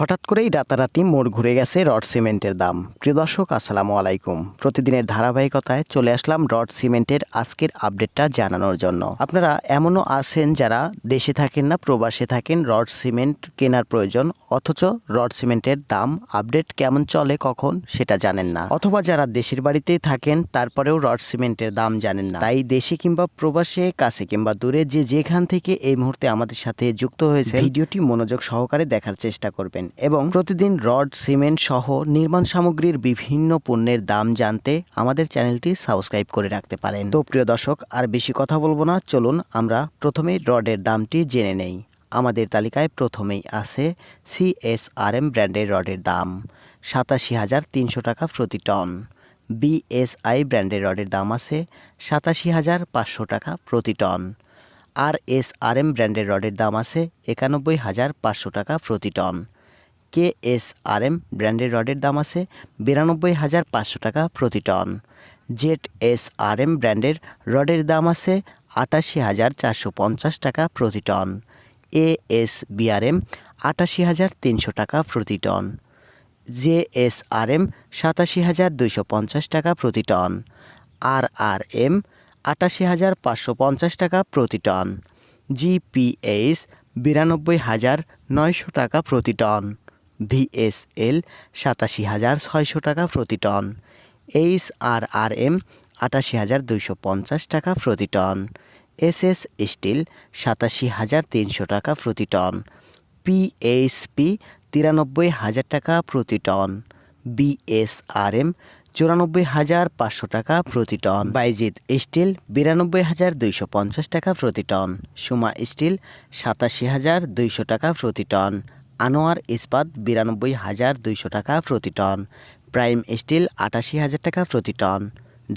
হঠাৎ করেই রাতারাতি মোড় ঘুরে গেছে রড সিমেন্টের দাম। প্রিয় দর্শক আসসালামু আলাইকুম। প্রতিদিনের ধারাবাহিকতায় চলে আসলাম রড সিমেন্টের আজকের আপডেটটা জানানোর জন্য। আপনারা এমনও আছেন যারা দেশে থাকেন না প্রবাসে থাকেন রড সিমেন্ট কেনার প্রয়োজন অথচ রড সিমেন্টের দাম আপডেট কেমন চলে কখন সেটা জানেন না। অথবা যারা দেশের বাড়িতেই থাকেন তারপরেও রড সিমেন্টের দাম জানেন না। তাই দেশে কিংবা প্রবাসে কাছে কিংবা দূরে যে যেখান থেকে এই মুহূর্তে আমাদের সাথে যুক্ত হয়েছে ভিডিওটি মনোযোগ সহকারে দেখার চেষ্টা করবেন। এবং প্রতিদিন রড, সিমেন্ট সহ নির্মাণ সামগ্রীর বিভিন্ন পণ্যের দাম জানতে আমাদের চ্যানেলটি সাবস্ক্রাইব করে রাখতে পারেন। তো প্রিয় দর্শক, আর বেশি কথা বলব না, চলুন আমরা প্রথমেই রডের দামটি জেনে নেই। আমাদের তালিকায় প্রথমেই আছে সিএসআরএম ব্র্যান্ডের রডের দাম, সাতাশি হাজার তিনশো টাকা প্রতি টন। বিএসআই ব্র্যান্ডের রডের দাম আছে সাতাশি হাজার পাঁচশো টাকা প্রতি ton. R S R M ব্র্যান্ডের রডের দাম আছে একানব্বই হাজার পাঁচশো টাকা প্রতি ton. K S R M ব্র্যান্ডের রডের দাম আছে বিরানব্বই হাজার পাঁচশো টাকা প্রতি ton. Z S R M ব্র্যান্ডের রডের দাম আছে আটাশি হাজার চারশো পঞ্চাশ টাকা প্রতি টন। এ এস বিআরএম আটাশি হাজার তিনশো টাকা প্রতি ton. J S R M সাতাশি হাজার দুইশো পঞ্চাশ টাকা প্রতি টন। আর আর এম আটাশি হাজার পাঁচশো পঞ্চাশ টাকা প্রতি টন। জিপিএইচ বিরানব্বই হাজার নয়শো টাকা প্রতি টন। ভিএসএল সাতাশি হাজার ছয়শো টাকা প্রতি ton. H R R M আটাশি হাজার দুইশো পঞ্চাশ টাকা প্রতি টন। এস এস স্টিল সাতাশি হাজার তিনশো টাকা প্রতি টন। পিএইচপি তিরানব্বই হাজার টাকা প্রতি টন। বিএসআরএম চুরানব্বই হাজার পাঁচশো টাকা প্রতি টন। বাইজিৎ স্টিল বিরানব্বই হাজার দুইশো পঞ্চাশ টাকা প্রতি টন। সুমা স্টিল সাতাশি হাজার দুইশো টাকা প্রতি টন। আনোয়ার ইস্পাত বিরানব্বই হাজার দুইশো টাকা প্রতি টন, প্রাইম স্টিল আটাশি হাজার টাকা প্রতি টন,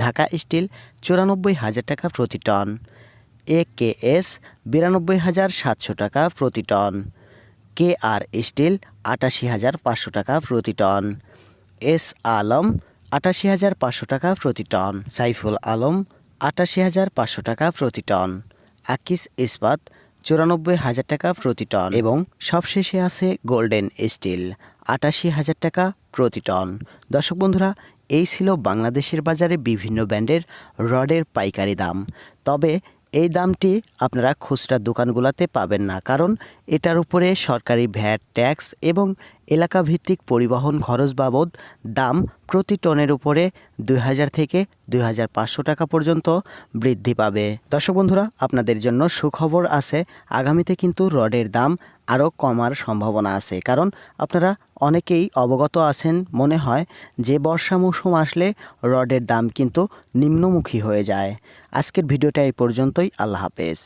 ঢাকা স্টিল চুরানব্বই হাজার টাকা প্রতি টন, এ কে এস বিরানব্বই হাজার সাতশো টাকা প্রতি টন, কে আর স্টিল আটাশি হাজার পাঁচশো টাকা প্রতি টন, এস আলম আটাশি হাজার পাঁচশো টাকা প্রতি টন, সাইফুল আলম আটাশি হাজার পাঁচশো টাকা প্রতি টন, আকিস ইস্পাত চুরানব্বই হাজার টাকা প্রতি টন এবং সবশেষে আছে গোল্ডেন স্টিল, আটাশি হাজার টাকা প্রতি টন। দর্শক বন্ধুরা, এই ছিল বাংলাদেশের বাজারে বিভিন্ন ব্র্যান্ডের রডের পাইকারি দাম। তবে এই দামটি আপনারা খুচরা দোকানগুলোতে পাবেন না, কারণ এটার উপরে সরকারি ভ্যাট, ট্যাক্স এবং এলাকা ভিত্তিক পরিবহন খরচ বাবদ দাম প্রতি টনের উপরে দুই হাজার থেকে দুই হাজার পাঁচশো টাকা পর্যন্ত বৃদ্ধি পাবে। দর্শক বন্ধুরা, আপনাদের জন্য সুখবর আছে, আগামীতে কিন্তু রডের দাম আরও কমার সম্ভাবনা আছে। কারণ আপনারা অনেকেই অবগত আছেন, মনে হয় যে বর্ষা মৌসুম আসলে রডের দাম কিন্তু নিম্নমুখী হয়ে যায়। আজকের ভিডিওটা এই পর্যন্তই। আল্লাহ হাফেজ।